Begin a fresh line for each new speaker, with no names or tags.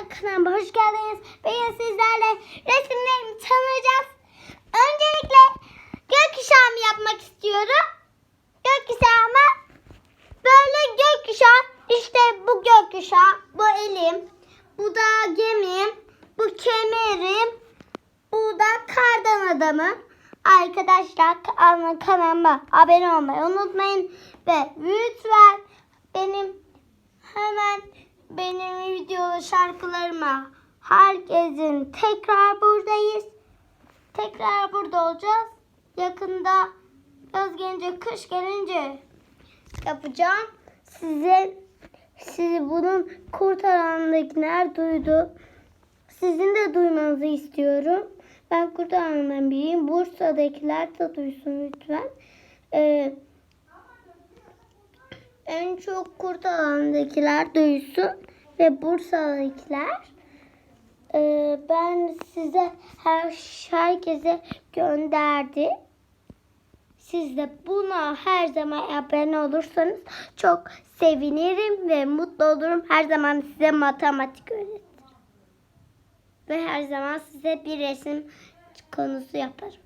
arkadaşlar kanalıma hoş geldiniz. Bugün sizlerle resimlerimi tanıyacağız. Öncelikle gökkuşağımı yapmak istiyorum. Gökkuşağımı böyle gökkuşağı işte bu gökkuşağı, bu elim, bu da gemim, bu kemerim, bu da kardan adamım. Arkadaşlar kan- kanalıma abone olmayı unutmayın ve lütfen benim benim videolu şarkılarıma herkesin tekrar buradayız. Tekrar burada olacağız. Yakında yaz gelince, kış gelince yapacağım. Size sizi bunun kurtarandakiler duydu. Sizin de duymanızı istiyorum. Ben kurtaranlardan biriyim. Bursa'dakiler de duysun lütfen. Ee, en çok kurtarandakiler duysun ve Bursa'dakiler. Ee, ben size her herkese gönderdi. Siz de buna her zaman abone olursanız çok sevinirim ve mutlu olurum. Her zaman size matematik öğretirim. Ve her zaman size bir resim konusu yaparım.